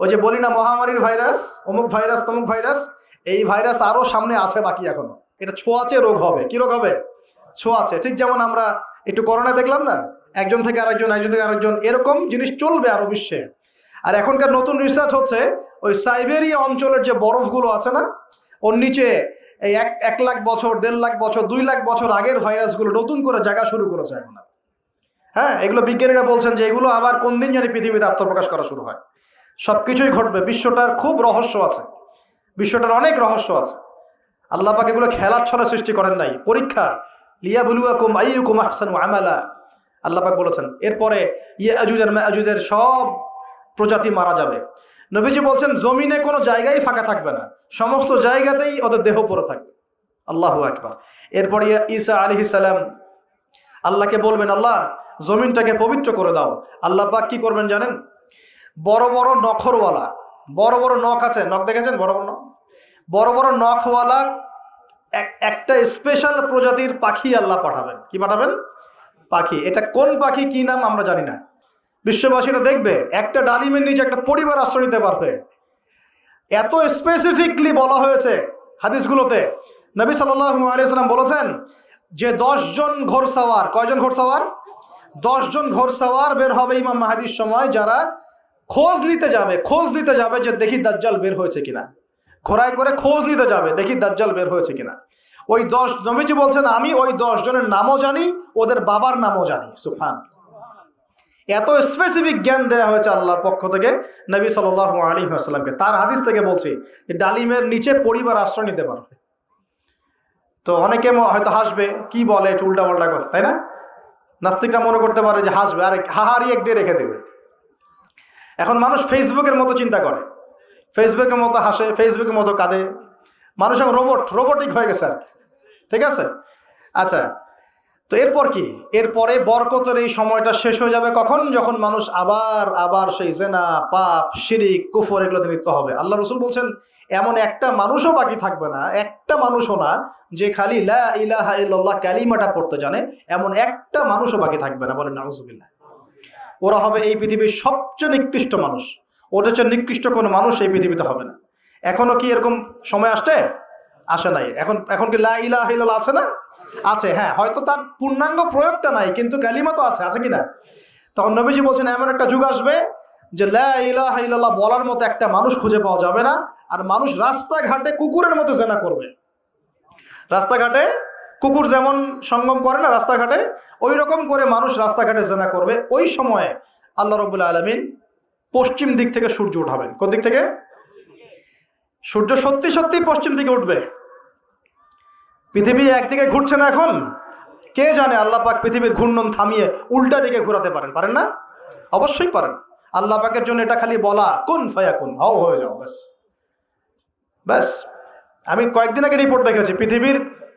ওই যে বলি না, মহামারীর ভাইরাস, অমুক ভাইরাস, তমুক ভাইরাস, এই ভাইরাস আরও সামনে আছে বাকি এখন। এটা ছোঁয়াচে রোগ হবে। কি রোগ হবে? ছোঁয়াচে। ঠিক যেমন আমরা একটু করোনা দেখলাম না? একজন থেকে আরেকজন, একজন থেকে আরেকজন, এরকম জিনিস চলবে আরও বিশ্বে। আর এখনকার নতুন রিসার্চ হচ্ছে, ওই সাইবেরিয়া অঞ্চলের যে বরফগুলো আছে না, ওর নিচে এই এক এক লাখ বছর, দেড় লাখ বছর, দুই লাখ বছর আগের ভাইরাসগুলো নতুন করে জায়গা শুরু করেছে এখন। হ্যাঁ এগুলো বিজ্ঞানীরা বলছেন যে এগুলো আবার কোন দিন জানি পৃথিবীতে আত্মপ্রকাশ করা শুরু হয়। সব কিছুই ঘটবে। বিশ্বটার খুব রহস্য আছে। বিশ্বটার অনেক রহস্য আছে। আল্লাহ পাক এগুলো খেলার ছলে সৃষ্টি করেন নাই। পরীক্ষা লিয়া বলুয়াকুম আইয়ুকুম আহসানু আমালা। আল্লাহ পাক বলেছেন, এরপরে ইয়ে আজুজের মাহুজের সব প্রজাতি মারা যাবে। নবীজি বলছেন, জমিনে কোনো জায়গায় ফাঁকা থাকবে না। সমস্ত জায়গাতেই ওদের দেহ পড়ে থাকবে। আল্লাহু একবার এরপরে ঈসা আলী সালাম আল্লাহকে বলবেন, আল্লাহ, জমিনটাকে পবিত্র করে দাও। আল্লাহ পাক কি করবেন জানেন? বড় বড় নখরওয়ালা, বড় বড় নখ আছে, নখ দেখেছেন? বড় বড় নখ? বড় বড় নখওয়ালা, এক- একটা স্পেশাল প্রজাতির পাখি আল্লাহ পাঠাবেন। কি পাঠাবেন? পাখি। এটা কোন পাখি, কি নাম আমরা জানি না। বিশ্ববাসীরা দেখবে, একটা ডালিমের নিচে একটা পরিবার আশ্রয় নিতে পারবে। এত স্পেসিফিকলি বলা হয়েছে হাদিসগুলোতে। নবী আলিয়াল্লাম বলেছেন যে দশজন ঘোরসাওয়ার কয়জন ঘোরসাওয়ার দশজন ঘোরসাওয়ার বের হবে ইমাম মাহাদির সময় যারা খোঁজ নিতে যাবে, খোঁজ নিতে যাবে যে দেখি দাজ্জাল বের হয়েছে কিনা। ঘোড়ায় করে খোঁজ নিতে যাবে, দেখি দাজ্জাল বের হয়েছে কিনা। ওই দশ, নবীজি বলছেন, আমি ওই দশ জনের নামও জানি, ওদের বাবার নামও জানি। সুফান এত স্পেসিফিক জ্ঞান দেওয়া হয়েছে আল্লাহর পক্ষ থেকে নবী সাল আলী আসসালামকে তার হাদিস থেকে বলছি, ডালিমের নিচে পরিবার আশ্রয় নিতে পারবে। তো অনেকে হয়তো হাসবে, কি বলে, একটু উল্টা পাল্টা কথা, তাই না? নাস্তিকরা মনে করতে পারে যে হাসবে, আর হাহারি এক দিয়ে রেখে দেবে। এখন মানুষ ফেসবুকের মতো চিন্তা করে। ফেসবুকের মতো হাসে ফেসবুকের মতো কাঁদে। মানুষ এখন রোবট রোবটিক হয়ে গেছে আর ঠিক আছে? আচ্ছা তো এরপর কি? এরপরে বরকতের এই সময়টা শেষ হয়ে যাবে কখন? যখন মানুষ আবার আবার সেই জেনা, পাপ, শিরিক, কুফর এগুলোতে লিপ্ত হবে। আল্লাহ রসুল বলছেন, এমন একটা মানুষও বাকি থাকবে না, একটা মানুষও না, যে খালি লা ইলাহা ইল্লাল্লাহ কালিমাটা পড়তে জানে, এমন একটা মানুষও বাকি থাকবে না। বলেন, নাউজুবিল্লাহ। ওরা হবে এই পৃথিবীর সবচেয়ে নিকৃষ্ট মানুষ। ওদের চেয়ে নিকৃষ্ট কোনো মানুষ এই পৃথিবীতে হবে না। এখনও কি এরকম সময় আসছে? আসে নাই। এখন এখন কি লা ইলাহা ইল্লাল্লাহ আছে না? আছে হ্যাঁ। হয়তো তার পূর্ণাঙ্গ প্রয়োগটা নাই, কিন্তু কালিমা তো আছে আছে কি না? তখন নবীজি বলছেন, এমন একটা যুগ আসবে যে লা ইলাহা ইল্লাল্লাহ বলার মতো একটা মানুষ খুঁজে পাওয়া যাবে না, আর মানুষ রাস্তাঘাটে কুকুরের মতো জেনা করবে। রাস্তাঘাটে কুকুর যেমন সঙ্গম করে না রাস্তাঘাটে ওই রকম করে মানুষ রাস্তাঘাটে জেনা করবে। ওই সময়ে আল্লাহ রবুল্লা আলমিন পশ্চিম দিক থেকে সূর্য উঠাবেন। কোন দিক থেকে? সূর্য সত্যি সত্যি পশ্চিম দিকে উঠবে। পৃথিবী একদিকে ঘুরছে না এখন। কে জানে আল্লাহ পাক পৃথিবীর ঘূর্ণন থামিয়ে উল্টা দিকে ঘোরাতে পারেন। পারেন না? অবশ্যই পারেন। আল্লাহ পাকের জন্য এটা খালি বলা, কোন ফায়া কোন হও হয়ে যাও, ব্যাস। ব্যাস। আমি কয়েকদিন আগে রিপোর্ট দেখেছি, পৃথিবীর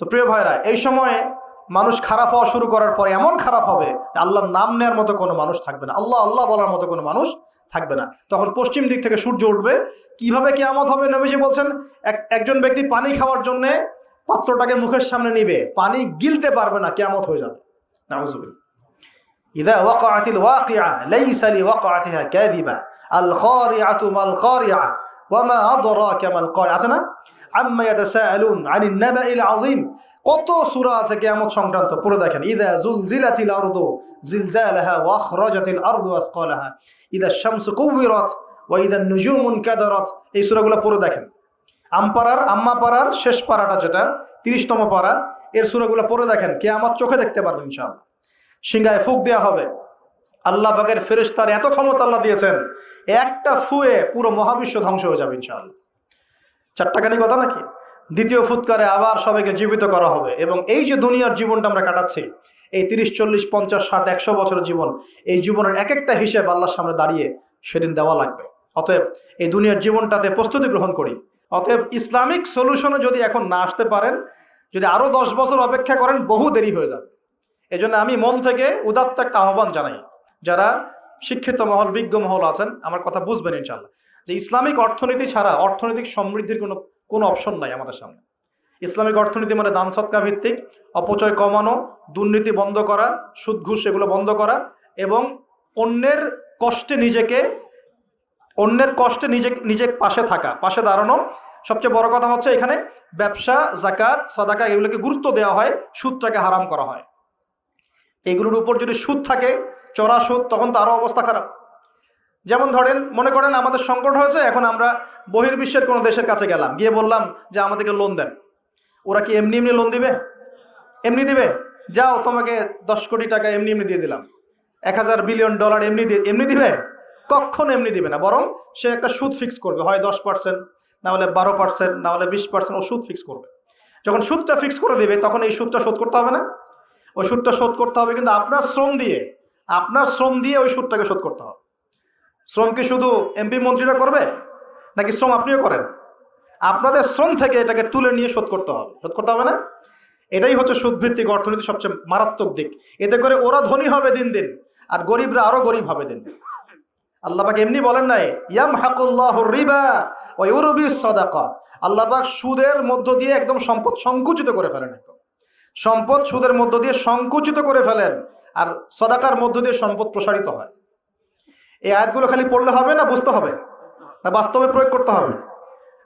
তো প্রিয় ভাইরা এই সময়ে মানুষ খারাপ হওয়া শুরু করার পরে এমন খারাপ হবে যে আল্লাহর নাম নেওয়ার মতো কোনো মানুষ থাকবে না আল্লাহ আল্লাহ বলার মতো কোনো মানুষ থাকবে না তখন পশ্চিম দিক থেকে সূর্য উঠবে কিভাবে কেয়ামত হবে নবীজি বলছেন এক একজন ব্যক্তি পানি খাওয়ার জন্যে পাত্রটাকে মুখের সামনে নিবে পানি গিলতে পারবে না কেয়ামত হয়ে যাবে নাউজুবিল্লাহ إذا وقعت الواقعة ليس لوقعتها كاذبة القارعة ما القارعة وما أدراك ما القارعة আছে না আম্মা ইয়াতাসাআলুন আনিন কত সূরা আছে কিয়ামত সংক্রান্ত? পুরো দেখেন, ইযা জুলজিলাতিল আরদু, জিলজালাহা এই সূরাগুলো পুরো দেখেন। আমপাড়ার আম্মা পাড়ার শেষ পাড়াটা যেটা, তিরিশতম পাড়া, এর সূরাগুলো পড়ে দেখেন, কিয়ামত চোখে দেখতে পারবেন ইনশাআল্লাহ। সিংহায় ফুক দেওয়া হবে। আল্লাহ বাগের ফেরেশতার এত ক্ষমতা আল্লাহ দিয়েছেন, একটা ফুয়ে পুরো মহাবিশ্ব ধ্বংস হয়ে যাবে ইনশাআল্লাহ। চারটাখানি কথা নাকি? দ্বিতীয় ফুৎকারে আবার সবাইকে জীবিত করা হবে। এবং এই যে দুনিয়ার জীবনটা আমরা কাটাচ্ছি, এই তিরিশ, চল্লিশ, পঞ্চাশ, ষাট, একশো বছরের জীবন, এই জীবনের এক একটা হিসেব আল্লাহর সামনে দাঁড়িয়ে সেদিন দেওয়া লাগবে। অতএব এই দুনিয়ার জীবনটাতে প্রস্তুতি গ্রহণ করি। অতএব ইসলামিক সলিউশনে যদি এখন না আসতে পারেন, যদি আরও দশ বছর অপেক্ষা করেন, বহু দেরি হয়ে যাবে। এই আমি মন থেকে উদাত্ত একটা আহ্বান জানাই, যারা শিক্ষিত মহল, বিজ্ঞ মহল আছেন, আমার কথা বুঝবেন ইনশাল্লাহ যে ইসলামিক অর্থনীতি ছাড়া অর্থনৈতিক সমৃদ্ধির কোনো কোনো অপশন নাই আমাদের সামনে। ইসলামিক অর্থনীতি মানে দান সৎকা ভিত্তিক, অপচয় কমানো, দুর্নীতি বন্ধ করা, সুদ ঘুষ এগুলো বন্ধ করা এবং অন্যের কষ্টে নিজেকে, অন্যের কষ্টে নিজে নিজে পাশে থাকা, পাশে দাঁড়ানো। সবচেয়ে বড় কথা হচ্ছে এখানে ব্যবসা, জাকাত, সদাকা এগুলোকে গুরুত্ব দেওয়া হয়, সুদটাকে হারাম করা হয়। এগুলোর উপর যদি সুদ থাকে চড়া সুদ, তখন তো আরও অবস্থা খারাপ। যেমন ধরেন, মনে করেন আমাদের সংকট হয়েছে, এখন আমরা বহির্বিশ্বের কোনো দেশের কাছে গেলাম। গিয়ে বললাম যে, আমাদেরকে লোন দেন। ওরা কি এমনি এমনি লোন দিবে? এমনি দিবে? যাও, তোমাকে দশ কোটি টাকা এমনি এমনি দিয়ে দিলাম। এক হাজার বিলিয়ন ডলার এমনি এমনি দিবে? কখন এমনি দিবে না, বরং সে একটা সুদ ফিক্স করবে। হয় দশ পার্সেন্ট না হলে বারো পার্সেন্ট না হলে বিশ পার্সেন্ট ও সুদ ফিক্স করবে। যখন সুদটা ফিক্স করে দেবে, তখন এই সুদটা শোধ করতে হবে না? ওই সুদটা শোধ করতে হবে কিন্তু আপনার শ্রম দিয়ে, আপনার শ্রম দিয়ে ওই সুদটাকে শোধ করতে হবে। শ্রম কি শুধু এমপি মন্ত্রীরা করবে? নাকি শ্রম আপনিও করেন? আপনাদের শ্রম থেকে এটাকে তুলে নিয়ে শোধ করতে হবে। শোধ করতে হবে না? এটাই হচ্ছে সুদভিত্তিক অর্থনীতি সবচেয়ে মারাত্মক দিক। এতে করে ওরা ধনী হবে দিন দিন, আর গরিবরা আরও গরিব হবে দিন দিন। আল্লাহবাক এমনি বলেন নাই ইয়াম হাকুল্লাহ রিবা ও ইউরবি সদাকত। আল্লাহবাক সুদের মধ্য দিয়ে একদম সম্পদ সংকুচিত করে ফেলেন একদম। সম্পদ সুদের মধ্য দিয়ে সংকুচিত করে ফেলেন, আর সদাকার মধ্য দিয়ে সম্পদ প্রসারিত হয়। এই আয়াতগুলো খালি পড়লে হবে না বুঝতে হবে? না বাস্তবে প্রয়োগ করতে হবে?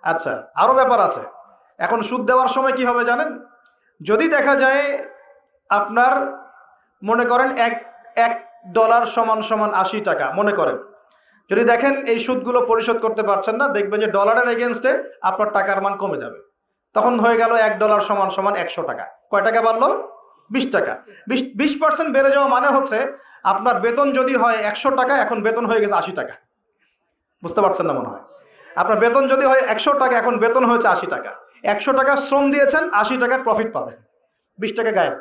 আচ্ছা আরও ব্যাপার আছে। এখন সুদ দেওয়ার সময় কি হবে জানেন? যদি দেখা যায় আপনার মনে করেন এক এক ডলার সমান সমান আশি টাকা, মনে করেন। যদি দেখেন এই সুদগুলো পরিশোধ করতে পারছেন না, দেখবেন যে ডলারের এগেনস্টে আপনার টাকার মান কমে যাবে। তখন হয়ে গেল এক ডলার সমান সমান একশো টাকা। কয় টাকা বাড়লো? বিশ টাকা। বিশ বিশ পার্সেন্ট বেড়ে যাওয়া মানে হচ্ছে আপনার বেতন যদি হয় একশো টাকা, এখন বেতন হয়ে গেছে আশি টাকা। বুঝতে পারছেন না মনে হয়? আপনার বেতন যদি হয় একশো টাকা, এখন বেতন হয়েছে আশি টাকা। একশো টাকা শ্রম দিয়েছেন, আশি টাকার প্রফিট পাবেন। বিশ টাকা গায়েব।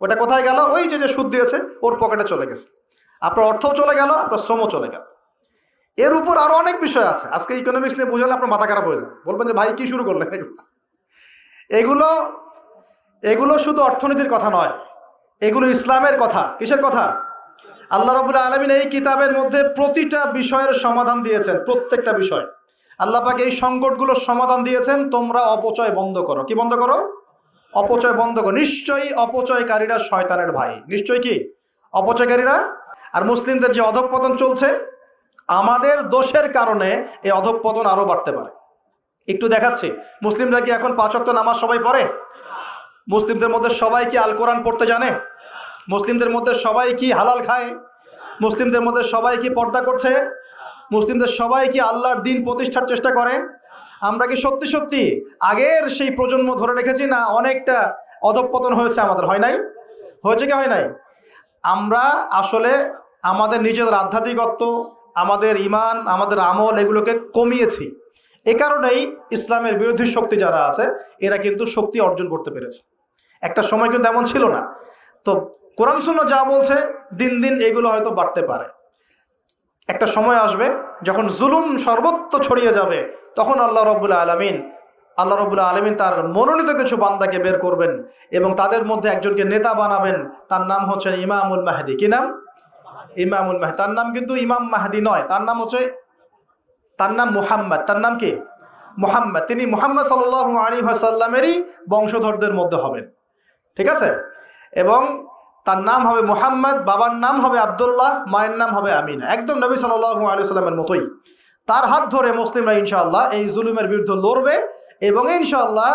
ওটা কোথায় গেল? ওই যে যে সুদ দিয়েছে, ওর পকেটে চলে গেছে। আপনার অর্থও চলে গেল, আপনার শ্রমও চলে গেল। এর উপর আরও অনেক বিষয় আছে। আজকে ইকোনমিক্স নিয়ে বুঝালে আপনার মাথা খারাপ হয়ে যাবে। বলবেন যে, ভাই, কি শুরু করলেন এগুলো? এগুলো এগুলো শুধু অর্থনীতির কথা নয়, এগুলো ইসলামের কথা। কিসের কথা? আল্লাহ রবুল্লা আলমিন এই কিতাবের মধ্যে প্রতিটা বিষয়ের সমাধান দিয়েছেন, প্রত্যেকটা বিষয়। আল্লাহ পাক এই সংকটগুলোর সমাধান দিয়েছেন, তোমরা অপচয় বন্ধ করো। কি বন্ধ করো? অপচয় বন্ধ করো। নিশ্চয়ই অপচয়কারীরা শয়তানের ভাই। নিশ্চয়ই কি? অপচয়কারীরা? আর মুসলিমদের যে অধঃপতন চলছে, আমাদের দোষের কারণে এই অধঃপতন আরও বাড়তে পারে। একটু দেখাচ্ছি। মুসলিমরা কি এখন পাঁচ ওয়াক্ত নামাজ সবাই পড়ে? মুসলিমদের মধ্যে সবাই কি আল কোরআন পড়তে জানে? মুসলিমদের মধ্যে সবাই কি হালাল খায়? মুসলিমদের মধ্যে সবাই কি পর্দা করছে? মুসলিমদের সবাই কি আল্লাহর দিন প্রতিষ্ঠার চেষ্টা করে? আমরা কি সত্যি সত্যি আগের সেই প্রজন্ম ধরে রেখেছি না অনেকটা অধঃপতন হয়েছে আমাদের? হয় নাই? হয়েছে কি হয় নাই? আমরা আসলে আমাদের নিজেদের আধ্যাত্মিকত্ব, আমাদের ইমান, আমাদের আমল এগুলোকে কমিয়েছি। এ কারণেই ইসলামের বিরোধী শক্তি যারা আছে, এরা কিন্তু শক্তি অর্জন করতে পেরেছে। একটা সময় কিন্তু এমন ছিল না। তো কোরআন শূন্য যা বলছে, দিন দিন এগুলো হয়তো বাড়তে পারে। একটা সময় আসবে যখন জুলুম সর্বত্র ছড়িয়ে যাবে, তখন আল্লাহ রবুল্লা আলমিন, আল্লাহ রবুল্লা আলমিন তার মনোনীত কিছু বান্দাকে বের করবেন এবং তাদের মধ্যে একজনকে নেতা বানাবেন। তার নাম হচ্ছেন ইমামুল মাহাদি। কি নাম? ইমামুল মাহাদি। তার নাম কিন্তু ইমাম মাহাদি নয়। তার নাম হচ্ছে, তার নাম মুহাম্মদ। তার নাম কি? মুহাম্মদ। তিনি মুহাম্মদ সাল আলী সাল্লামেরই বংশধরদের মধ্যে হবেন। ঠিক আছে? এবং তার নাম হবে মোহাম্মদ, বাবার নাম হবে আবদুল্লাহ, মায়ের নাম হবে আমিনা। একদম নবী সাল আলী সাল্লামের মতোই। তার হাত ধরে মুসলিমরা ইনশাআল্লাহ এই জুলুমের বিরুদ্ধে লড়বে এবং ইনশাআল্লাহ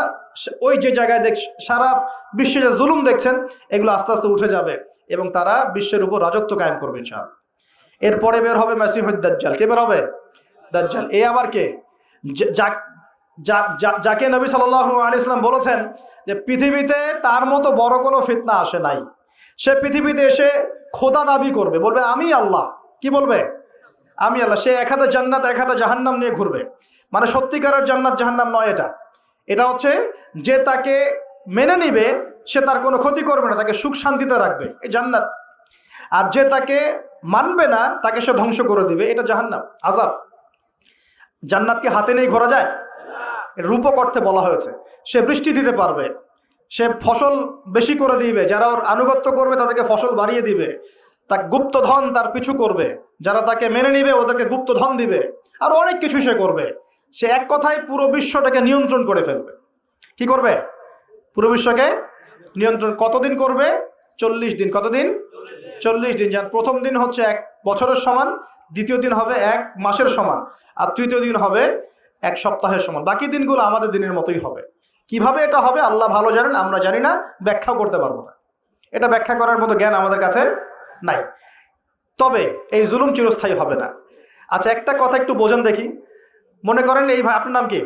ওই যে জায়গায় দেখ সারা বিশ্বে যে জুলুম দেখছেন, এগুলো আস্তে আস্তে উঠে যাবে এবং তারা বিশ্বের উপর রাজত্ব কায়েম করবে ইনশাআল্লাহ। এরপরে বের হবে মাসিহুদ্দাজ্জাল কে বের হবে? দাজ্জাল। এ আবার কে? যাকে নবী সাল্লাহ আলি ইসলাম বলেছেন যে পৃথিবীতে তার মতো বড় কোনো ফিতনা আসে নাই। সে পৃথিবীতে এসে খোদা দাবি করবে, বলবে, আমি আল্লাহ। কি বলবে? আমি আল্লাহ। সে এক হাতে জান্নাত, এক হাতে জাহান্নাম নিয়ে ঘুরবে। মানে সত্যিকারের জান্নাত জাহান্নাম নয় এটা। এটা হচ্ছে যে তাকে মেনে নিবে, সে তার কোনো ক্ষতি করবে না, তাকে সুখ শান্তিতে রাখবে। এই জান্নাত। আর যে তাকে মানবে না, তাকে সে ধ্বংস করে দিবে। এটা জাহান্নাম। আজাব জান্নাতকে হাতে নিয়ে ঘোরা যায়? রূপক অর্থে বলা হয়েছে। সে বৃষ্টি দিতে পারবে। সে ফসল বেশি করে দিবে। যারা ওর আনুগত্য করবে, তাদেরকে ফসল বাড়িয়ে দিবে। তা গুপ্তধন তার পিছু করবে। যারা তাকে মেনে নিবে, ওদেরকে গুপ্তধন দিবে। আর অনেক কিছু সে করবে। সে এক কথায় পুরো বিশ্বটাকে নিয়ন্ত্রণ করে ফেলবে। কি করবে? পুরো বিশ্বকে নিয়ন্ত্রণ কতদিন করবে? চল্লিশ দিন। কতদিন? চল্লিশ দিন। যার প্রথম দিন হচ্ছে এক বছরের সমান, দ্বিতীয় দিন হবে এক মাসের সমান। আর তৃতীয় দিন হবে এক সপ্তাহের সমান। বাকি দিনগুলো আমাদের দিনের মতোই হবে। কীভাবে এটা হবে আল্লাহ ভালো জানেন, আমরা জানি না, ব্যাখ্যাও করতে পারব না। এটা ব্যাখ্যা করার মতো জ্ঞান আমাদের কাছে নাই। তবে এই জুলুম চিরস্থায়ী হবে না। আচ্ছা একটা কথা একটু বোঝেন দেখি। মনে করেন এই ভাই, আপনার নাম কি?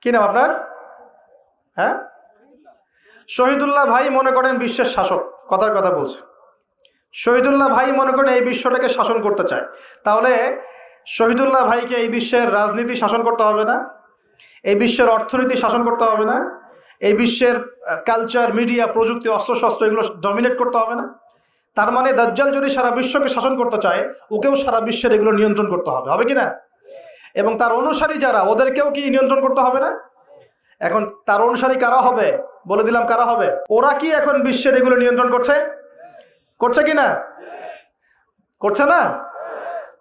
কি নাম আপনার? হ্যাঁ? শহীদুল্লাহ ভাই মনে করেন বিশ্বের শাসক, কথার কথা বলছে। শহীদুল্লাহ ভাই মনে করেন এই বিশ্বটাকে শাসন করতে চায়। তাহলে শহীদুল্লাহ ভাইকে এই বিশ্বের রাজনীতি শাসন করতে হবে না, এই বিশ্বের অর্থনীতি শাসন করতে হবে না, এই বিশ্বের কালচার মিডিয়া প্রযুক্তি, অস্ত্রশস্ত্র এগুলো ডমিনেট করতে হবে না। তার মানে দাজ্জাল যদি সারা বিশ্বকে শাসন করতে চায়, ওকেও সারা বিশ্বের এগুলো নিয়ন্ত্রণ করতে হবে হবে কি না? এবং তার অনুসারী যারা, ওদেরকেও কি নিয়ন্ত্রণ করতে হবে না? এখন তার অনুসারী কারা হবে? বলে দিলাম কারা হবে? ওরা কি এখন বিশ্বের এগুলো নিয়ন্ত্রণ করছে? করছে কি না? করছে না?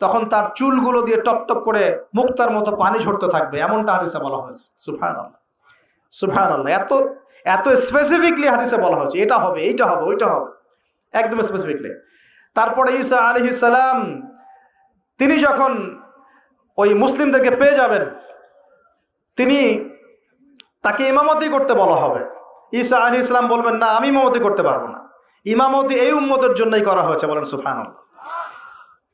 তখন তার চুলগুলো দিয়ে টপ টপ করে মুক্তার মতো পানি ঝরতে থাকবে, এমনটা হাদিসে বলা হয়েছে। সুফান আল্লাহ সুফান আল্লাহ এত এত স্পেসিফিকলি হাদিসে বলা হয়েছে, এটা হবে, এইটা হবে, ওইটা হবে। একদম স্পেসিফিকলি তারপরে ঈসা আলী সালাম, তিনি যখন ওই মুসলিমদেরকে পেয়ে যাবেন, তিনি তাকে ইমামতি করতে বলা হবে। ঈসা আলী ইসলাম বলবেন, না, আমি ইমামতি করতে পারব না। ইমামতি এই উম্মতের জন্যই করা হয়েছে। বলেন সুফান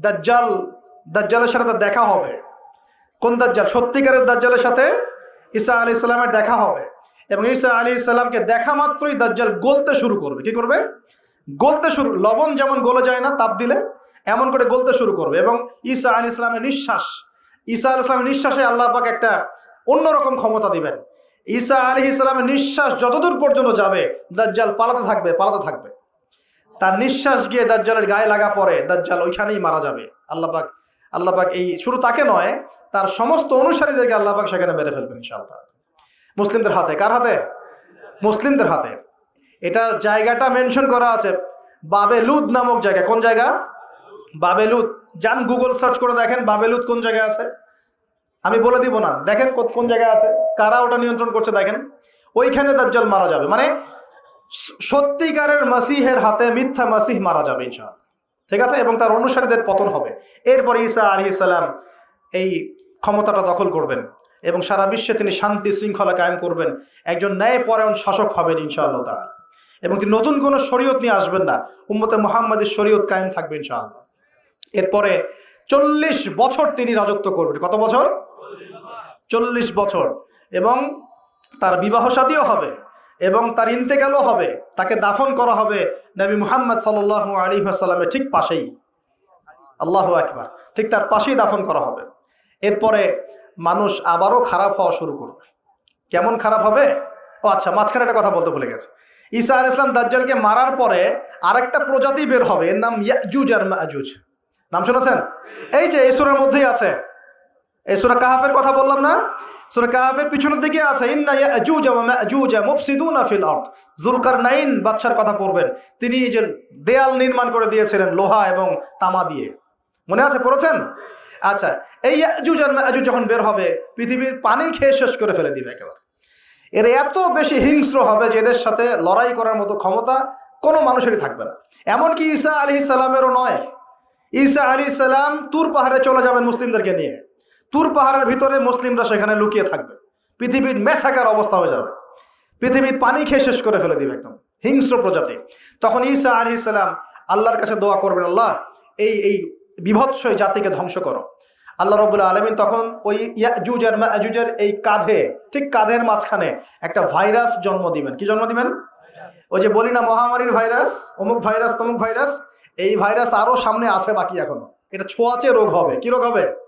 দাজ্জাল, দাজ্জালের সাথে তার দেখা হবে। কোন দাজ্জাল? সত্যিকারের দাজ্জালের সাথে ঈসা আলি ইসলামের দেখা হবে। এবং ঈসা আলী ইসলামকে দেখা মাত্রই দাজ্জাল গলতে শুরু করবে। কি করবে? গলতে শুরু, লবণ যেমন গলে যায় না তাপ দিলে, এমন করে গলতে শুরু করবে। এবং ঈসা আলী ইসলামের নিঃশ্বাস, ঈসা আলী ইসলামের নিঃশ্বাসে আল্লাহ পাক একটা অন্যরকম ক্ষমতা দিবেন। ঈসা আলী ইসলামের নিঃশ্বাস যতদূর পর্যন্ত যাবে, দাজ্জাল পালাতে থাকবে পালাতে থাকবে। তার নিঃশ্বাস গিয়ে দাজ্জালের গায়ে লাগা পরে দাজ্জাল ওইখানেই মারা যাবে। আল্লাহ পাক আল্লাহ পাক এই শুরু তাকে নয়, তার সমস্ত অনুসারীদেরকে আল্লাহ পাক সেখানে মেরে ফেলবেন ইনশাআল্লাহ। মুসলিমদের হাতে, কার হাতে? মুসলিমদের হাতে। এটার জায়গাটা মেনশন করা আছে, বাবেলুদ নামক জায়গা। কোন জায়গা? বাবেলুদ। যান গুগল সার্চ করে দেখেন, বাবেলুদ কোন জায়গায় আছে। আমি বলে দিব না, দেখেন কোন- জায়গায় আছে। কারা ওটা নিয়ন্ত্রণ করছে দেখেন। ওইখানে দাজ্জাল মারা যাবে। মানে সত্যিকারের মাসিহের হাতে মিথ্যা মাসিহ মারা যাবে ইনশাআল্লাহ। ঠিক আছে? এবং তার অনুসারীদের পতন হবে। এরপর ঈসা আলী সালাম এই ক্ষমতাটা দখল করবেন এবং সারা বিশ্বে তিনি শান্তি শৃঙ্খলা কায়েম করবেন। একজন ন্যায়পরায়ণ শাসক হবেন ইনশাআল্লাহ তাআলা। এবং তিনি নতুন কোনো শরীয়ত নিয়ে আসবেন না। উম্মতে মোহাম্মদের শরীয়ত কায়েম থাকবে ইনশাআল্লাহ। এরপরে চল্লিশ বছর তিনি রাজত্ব করবেন। কত বছর? চল্লিশ বছর। এবং তার বিবাহ সাদীও হবে। এবং তার ইন্তেকালও হবে। তাকে দাফন করা হবে নবী মুহাম্মদ সাল আলী আসাল্লামের ঠিক পাশেই। আল্লাহ একবার ঠিক তার পাশেই দাফন করা হবে। এরপরে মানুষ আবারও খারাপ হওয়া শুরু করবে। কেমন খারাপ হবে? ও আচ্ছা মাঝখানে একটা কথা বলতে ভুলে গেছে। ঈসা আল ইসলাম দাজ্জালকে মারার পরে আরেকটা প্রজাতি বের হবে। এর নাম ইয়াজুজ আর মাজুজ। নাম শুনেছেন? এই যে এই সুরের মধ্যেই আছে। এই সুরা কাহাফের কথা বললাম না? সুরা পিছনের দিকে আছে বাদশার কথা পড়বেন। তিনি যে দেয়াল নির্মাণ করে দিয়েছিলেন লোহা এবং তামা দিয়ে। মনে আছে? পড়েছেন? আচ্ছা এই মাজুজ যখন বের হবে, পৃথিবীর পানি খেয়ে শেষ করে ফেলে দিবে একেবারে। এর এত বেশি হিংস্র হবে যে এদের সাথে লড়াই করার মতো ক্ষমতা কোনো মানুষেরই থাকবে না। এমনকি ঈসা আলি সালামেরও নয়। ঈসা আলি সালাম তুর পাহাড়ে চলে যাবেন মুসলিমদেরকে নিয়ে। তুর পাহাড়ের ভিতরে মুসলিমরা সেখানে লুকিয়ে থাকবে। পৃথিবীর মেসাকার অবস্থা হয়ে যাবে। পৃথিবীর পানি খেয়ে শেষ করে ফেলে দিবে একদম। হিংস্র প্রজাতি। তখন ঈসা আলি সালাম আল্লাহর কাছে দোয়া করবেন, আল্লাহ, এই এই বিভৎস জাতিকে ধ্বংস করো। আল্লাহ রবুল্লা আলমিন তখন ওই ইয়াজুজ আর মাজুজের এই কাঁধে, ঠিক কাঁধের মাঝখানে একটা ভাইরাস জন্ম দিবেন। কি জন্ম দিবেন? ওই যে বলি না, মহামারীর ভাইরাস, অমুক ভাইরাস, তমুক ভাইরাস, এই ভাইরাস আরও সামনে আছে বাকি এখনও। এটা ছোঁয়াচে রোগ হবে। কি রোগ হবে?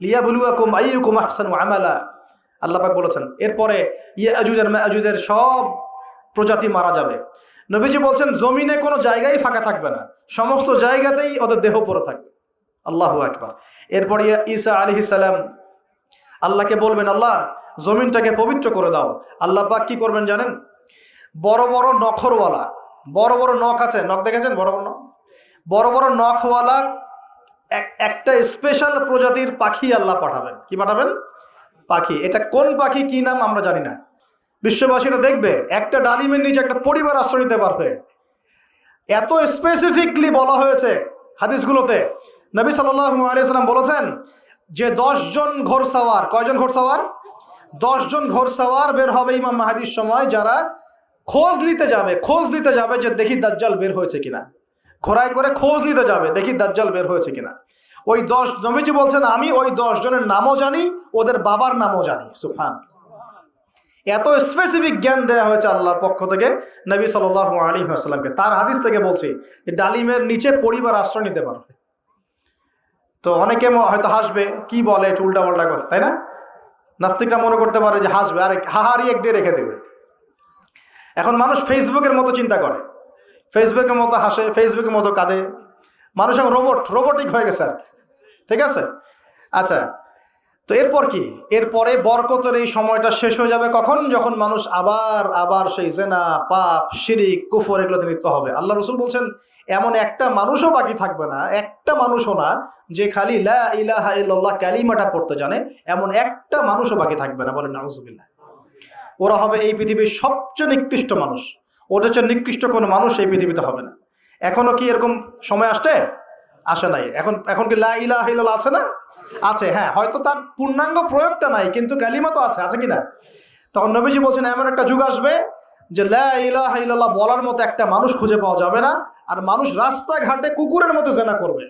লিয়া বুলুয়াকুম আইয়ুকুম আহসানু আমালা। আল্লাহ পাক বলেছেন, এরপরে ইয়াজুজ আর মাজুজের সব প্রজাতি মারা যাবে। নবীজি বলছেন, জমিনে কোনো জায়গায় ফাঁকা থাকবে না। সমস্ত জায়গাতেই ওদের দেহ পড়ে থাকবে। আল্লাহু আকবার। এরপর ইয়া ঈসা আলী সালাম আল্লাহকে বলবেন, আল্লাহ, জমিনটাকে পবিত্র করে দাও। আল্লাহ পাক কি করবেন জানেন? বড় বড় নখরওয়ালা, বড় বড় নখ আছে, নখ দেখেছেন? বড় বড় নখ? বড় বড় নখওয়ালা একটা স্পেশাল প্রজাতির পাখি আল্লাহ পাঠাবেন। কি পাঠাবেন? পাখি। এটা কোন পাখি, কি নাম আমরা জানি না। বিশ্ববাসীরা দেখবে, একটা ডালিমের নিচে একটা পরিবার আশ্রয় নিতে পারবে। এত স্পেসিফিকলি বলা হয়েছে হাদিসগুলোতে। নবী সাল্লাম বলেছেন যে, দশজন ঘোরসাওয়ার কয়জন ঘোরসাওয়ার দশজন ঘোরসাওয়ার বের হবে ইমাম মাহাদির সময় যারা খোঁজ নিতে যাবে, খোঁজ নিতে যাবে যে, দেখি দাজ্জাল বের হয়েছে কিনা। ঘোড়ায় করে খোঁজ নিতে যাবে, দেখি দাজ্জাল বের হয়েছে কিনা। ওই দশ নবীজি বলছেন, আমি ওই দশ জনের নামও জানি, ওদের বাবার নামও জানি। সুফান এত স্পেসিফিক জ্ঞান দেওয়া হয়েছে আল্লাহর পক্ষ থেকে নবী সাল আলী আসসালামকে তার হাদিস থেকে বলছি, ডালিমের নিচে পরিবার আশ্রয় নিতে পারবে। তো অনেকে হয়তো হাসবে, কি বলে, একটু উল্টা পাল্টা তাই না? নাস্তিকরা মনে করতে পারে যে হাসবে, আর হাহারি এক দিয়ে রেখে দেবে। এখন মানুষ ফেসবুকের মতো চিন্তা করে। ফেসবুকের মতো হাসে ফেসবুকের মতো কাঁদে। মানুষ রোবট রোবটিক হয়ে গেছে আর ঠিক আছে? আচ্ছা তো এরপর কি? এরপরে বরকতের এই সময়টা শেষ হয়ে যাবে কখন? যখন মানুষ আবার আবার সেই জেনা, পাপ, শিরিক, কুফর এগুলোতে লিপ্ত হবে। আল্লাহ রসুল বলছেন, এমন একটা মানুষও বাকি থাকবে না, একটা মানুষও না, যে খালি লা ইলাহা কালিমাটা পড়তে জানে, এমন একটা মানুষও বাকি থাকবে না। বলেন ওরা হবে এই পৃথিবীর সবচেয়ে নিকৃষ্ট মানুষ। ওদের চেয়ে নিকৃষ্ট কোনো মানুষ এই পৃথিবীতে হবে না। এখনও কি এরকম সময় আসছে? আসে নাই। এখন এখন কি লা ইলাহা ইল্লাল্লাহ আছে না? আছে হ্যাঁ হয়তো তার পূর্ণাঙ্গ প্রয়োগটা নাই, কিন্তু কালিমা তো আছে আছে কি না? তখন নবীজি বলছেন, এমন একটা যুগ আসবে যে লা ইলাহা ইল্লাল্লাহ বলার মতো একটা মানুষ খুঁজে পাওয়া যাবে না, আর মানুষ রাস্তাঘাটে কুকুরের মতো জেনা করবে।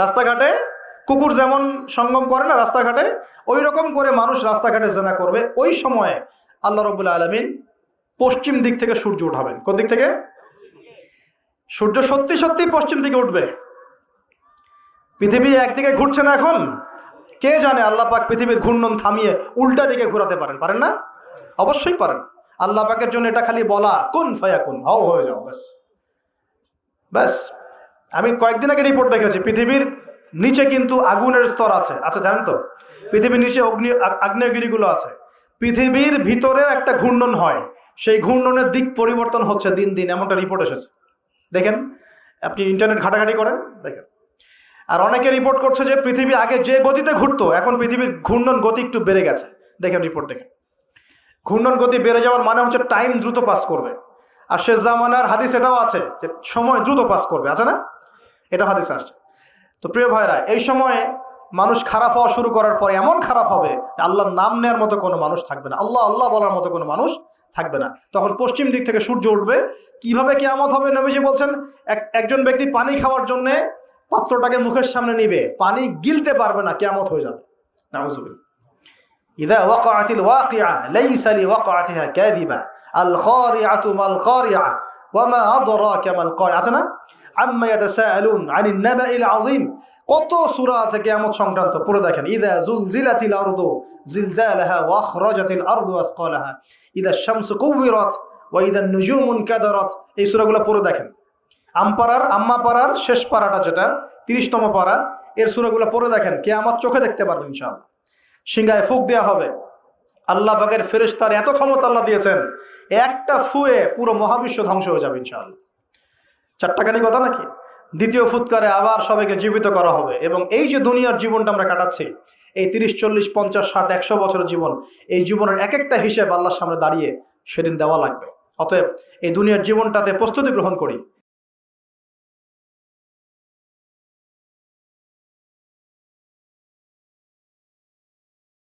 রাস্তাঘাটে কুকুর যেমন সঙ্গম করে না রাস্তাঘাটে ওই রকম করে মানুষ রাস্তাঘাটে জেনা করবে। ওই সময়ে আল্লাহ রবুল্লা আলমিন পশ্চিম দিক থেকে সূর্য উঠাবেন। কোন দিক থেকে? সূর্য সত্যি সত্যি পশ্চিম দিকে উঠবে। পৃথিবী একদিকে ঘুরছে না এখন? কে জানে আল্লাহ পাক পৃথিবীর ঘূর্ণন থামিয়ে উল্টা দিকে ঘোরাতে পারেন। পারেন না? অবশ্যই পারেন। আল্লাহ পাকের জন্য এটা খালি বলা, কোন ফায়া কোন হও হয়ে যাও, ব্যাস। ব্যাস। আমি কয়েকদিন আগে রিপোর্ট দেখেছি, পৃথিবীর নিচে কিন্তু আগুনের স্তর আছে। আচ্ছা জানেন তো? পৃথিবীর নিচে অগ্নি আগ্নেয়গিরিগুলো আছে। পৃথিবীর ভিতরে একটা ঘূর্ণন হয়। সেই ঘূর্ণনের দিক পরিবর্তন হচ্ছে দিন দিন, এমনটা রিপোর্ট এসেছে। দেখেন, আপনি ইন্টারনেট ঘাটাঘাটি করেন, দেখেন। আর অনেকে রিপোর্ট করছে যে পৃথিবী আগে যে গতিতে ঘুরতো, এখন পৃথিবীর ঘূর্ণন গতি একটু বেড়ে গেছে। দেখেন রিপোর্ট দেখেন। ঘূর্ণন গতি বেড়ে যাওয়ার মানে হচ্ছে টাইম দ্রুত পাস করবে। আর শেষ জামানার হাদিস এটাও আছে যে সময় দ্রুত পাস করবে, আছে না? এটা হাদিস আসছে। তো প্রিয় ভাইরা, এই সময়ে মানুষ খারাপ হওয়া শুরু করার পরে এমন খারাপ হবে যে আল্লাহর নাম নেওয়ার মতো কোনো মানুষ থাকবে না আল্লাহ আল্লাহ বলার মতো কোনো মানুষ থাকবে না তখন পশ্চিম দিক থেকে সূর্য উঠবে কিভাবে কেয়ামত হবে নবীজি বলছেন এক- একজন ব্যক্তি পানি খাওয়ার জন্যে পাত্রটাকে মুখের সামনে নিবে পানি গিলতে পারবে না কেয়ামত হয়ে যাবে নাউজুবিল্লাহ إذا وقعت الواقعة ليس لوقعتها كاذبة القارعة ما القارعة وما أدراك ما القارعة আম্মায়াত সাআলুন কত সূরা আছে কিয়ামত সংক্রান্ত? পুরো দেখেন। শেষ যেটা, তিরিশতম এর দেখেন। কে আমার চোখে দেখতে সিংহায় ফুক দেয়া হবে। আল্লাহ বাগের ফেরেস্তার এত ক্ষমতা আল্লাহ দিয়েছেন, একটা ফুয়ে পুরো মহাবিশ্ব ধ্বংস হয়ে যাবে ইনশাআল্লাহ। চারটাখানি কথা নাকি? দ্বিতীয় ফুৎকারে আবার সবাইকে জীবিত করা হবে। এবং এই যে দুনিয়ার জীবনটা আমরা কাটাচ্ছি, এই তিরিশ, চল্লিশ, পঞ্চাশ, ষাট, একশো বছরের জীবন, এই জীবনের এক একটা হিসেব আল্লাহর সামনে দাঁড়িয়ে সেদিন দেওয়া লাগবে। অতএব এই দুনিয়ার জীবনটাতে প্রস্তুতি গ্রহণ করি।